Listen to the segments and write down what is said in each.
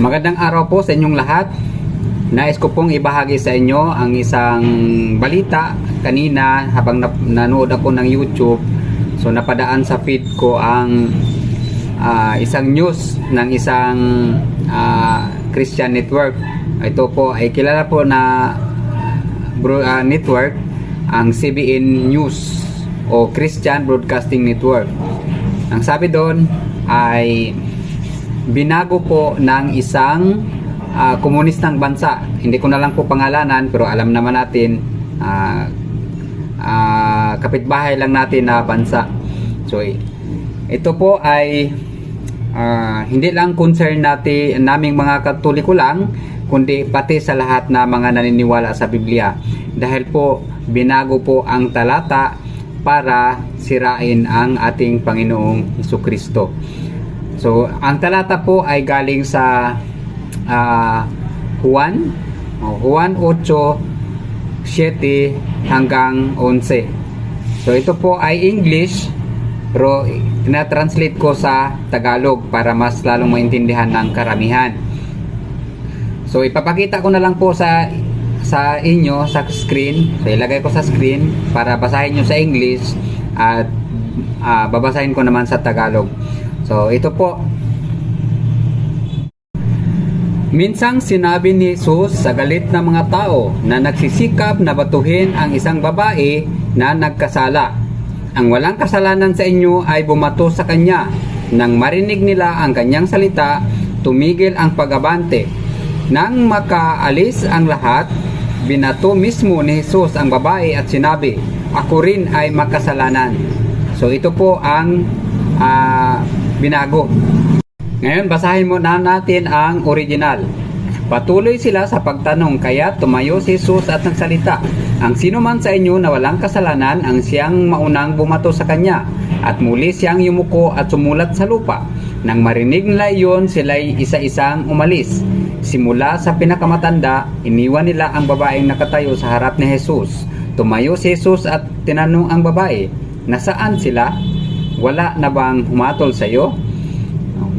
Magandang araw po sa inyong lahat. Nais ko pong ibahagi sa inyo ang isang balita kanina habang nanood ako ng YouTube. So napadaan sa feed ko ang ah, isang news ng isang ah, Christian network. Ito po ay kilala po na ah, network ang CBN News o Christian Broadcasting Network. Ang sabi doon ay binago po ng isang ah, komunistang bansa. Hindi ko na lang po pangalanan pero alam naman natin ah, ah, kapitbahay lang natin na bansa. So i- ito po ay ah, hindi lang concern natin naming mga katoliko lang kundi pati sa lahat na mga naniniwala sa Biblia. Dahil po binago po ang talata para sirain ang ating Panginoong Kristo. So, ang talata po ay galing sa ah, Juan, o Juan 8, 7 hanggang 11. So, ito po ay English, pero tinatranslate ko sa Tagalog para mas lalong maintindihan ng karamihan. So, ipapakita ko na lang po sa sa inyo sa screen. So, ilagay ko sa screen para basahin nyo sa English at ah, babasahin ko naman sa Tagalog. So, ito po. Minsang sinabi ni Jesus sa galit ng mga tao na nagsisikap na batuhin ang isang babae na nagkasala. Ang walang kasalanan sa inyo ay bumato sa kanya. Nang marinig nila ang kanyang salita, tumigil ang pagabante. Nang makaalis ang lahat, binato mismo ni Jesus ang babae at sinabi, Ako rin ay makasalanan. So ito po ang ah, binago. Ngayon, basahin muna natin ang original. Patuloy sila sa pagtanong kaya tumayo si Jesus at nagsalita. Ang sino man sa inyo na walang kasalanan ang siyang maunang bumato sa kanya at muli siyang yumuko at sumulat sa lupa. Nang marinig nila iyon, sila'y isa-isang umalis. Simula sa pinakamatanda, iniwan nila ang babaeng nakatayo sa harap ni Jesus. Tumayo si Jesus at tinanong ang babae, Nasaan sila? Wala na bang humatol sa iyo?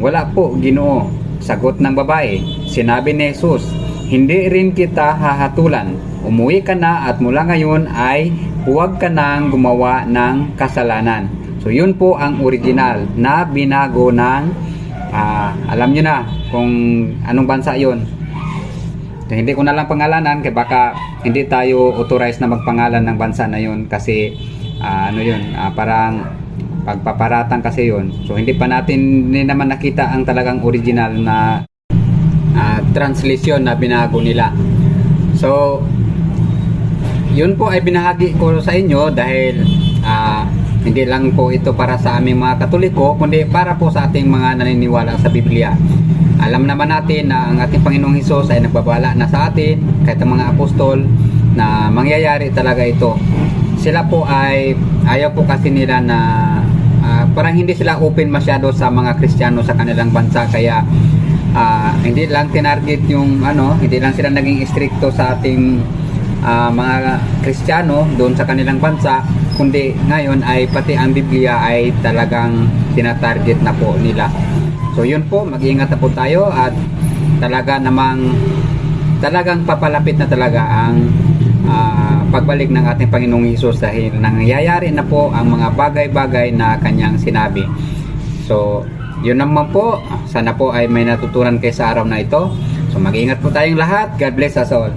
Wala po, ginoo. Sagot ng babae. Sinabi ni Jesus, Hindi rin kita hahatulan. Umuwi ka na at mula ngayon ay huwag ka nang gumawa ng kasalanan. So yun po ang original na binago ng ah, alam nyo na kung anong bansa yun. So, hindi ko na lang pangalanan kaya baka hindi tayo authorized na magpangalan ng bansa na yun kasi ah, ano yun, ah, parang pagpaparatang kasi yun. So hindi pa natin hindi naman nakita ang talagang original na ah, translation na binago nila. So yun po ay binahagi ko sa inyo dahil ah, hindi lang po ito para sa aming mga katoliko kundi para po sa ating mga naniniwala sa Biblia. Alam naman natin na ang ating Panginoong Hesus ay nagbabala na sa atin kahit ang mga apostol na mangyayari talaga ito. Sila po ay ayaw po kasi nila na ah, parang hindi sila open masyado sa mga Kristiyano sa kanilang bansa kaya ah, hindi lang tinarget yung ano, hindi lang sila naging stricto sa ating ah, mga Kristiyano doon sa kanilang bansa kundi ngayon ay pati ang Biblia ay talagang tinatarget na po nila. So yun po, mag-iingat na po tayo at talaga namang talagang papalapit na talaga ang ah, pagbalik ng ating Panginoong Hesus dahil nangyayari na po ang mga bagay-bagay na kanyang sinabi. So, yun naman po. Sana po ay may natutunan kayo sa araw na ito. So, mag-ingat po tayong lahat. God bless us all.